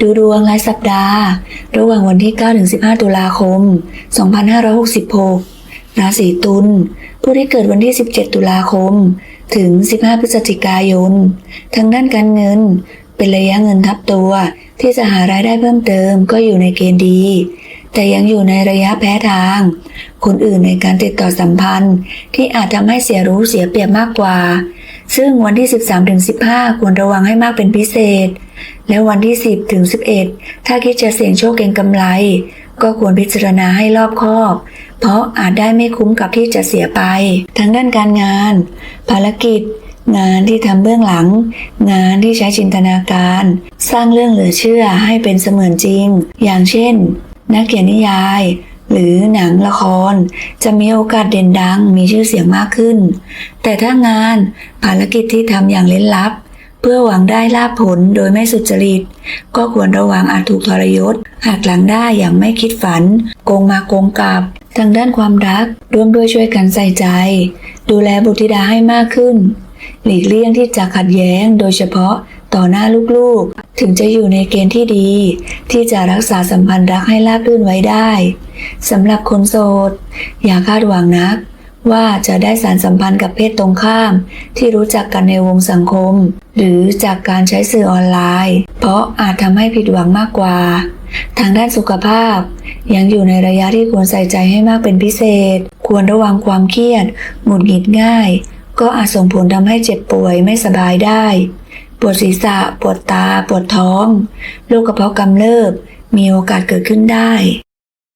ดูดวงรายสัปดาห์ ระหว่างวันที่ 9-15 ตุลาคม 2566 ราศีตุล ผู้ที่เกิดวันที่ 17 ตุลาคม ถึง 15 พฤศจิกายน ทางด้านการเงิน เป็นระยะเงินทับตัว ที่จะหารายได้เพิ่มเติมก็อยู่ในเกณฑ์ดี แต่ยังอยู่ในระยะแพ้ทาง คนอื่นในการติดต่อสัมพันธ์ ที่อาจทำให้เสียรู้เสียเปรียบมากกว่า ซึ่งวันที่ 13ถึง15 ควรระวังให้มากเป็นพิเศษ และวันที่ 10ถึง11 ถ้าคิดจะเสี่ยงโชคเก็งกำไร ก็ควรพิจารณาให้รอบคอบ เพราะอาจได้ไม่คุ้มกับที่จะเสียไป ทั้งด้านการงาน ภารกิจ งานที่ทำเบื้องหลัง งานที่ใช้จินตนาการ สร้างเรื่องเหลือเชื่อให้เป็นเสมือนจริง อย่างเช่น นักเขียนนิยาย หรือหนังละคร จะมีโอกาสเด่นดังมีชื่อเสียงมากขึ้น แต่ถ้างานภารกิจที่ทำอย่างเล้นลับ เพื่อหวังได้ลาภผลโดยไม่สุจริต ก็ควรระวังอาจถูกทรยศหักหลังได้อย่างไม่คิดฝัน โกงมาโกงกลับทางด้านความรักร่วมด้วยช่วยกันใส่ใจ ดูแลบุตรธิดาให้มากขึ้น หลีกเลี่ยงที่จะขัดแย้งโดยเฉพาะ ต่อหน้าลูกๆ ถึงจะอยู่ในเกณฑ์ที่ดี ที่จะรักษาสัมพันธ์รักให้ราบรื่นไว้ได้สำหรับคนโสด อย่าคาดหวังนัก ว่าจะได้สารสัมพันธ์กับเพศตรงข้าม ที่รู้จักกันในวงสังคม หรือจากการใช้สื่อออนไลน์ เพราะอาจทำให้ผิดหวังมากกว่า ทางด้านสุขภาพ ยังอยู่ในระยะที่ควรใส่ใจให้มากเป็นพิเศษ ควรระวังความเครียดหงุดหงิดง่าย ก็อาจส่งผลทำให้เจ็บป่วยไม่สบายได้ ปวดศีรษะ ปวดตา ปวดท้อง โรคกระเพาะกำเริบ มีโอกาสเกิดขึ้นได้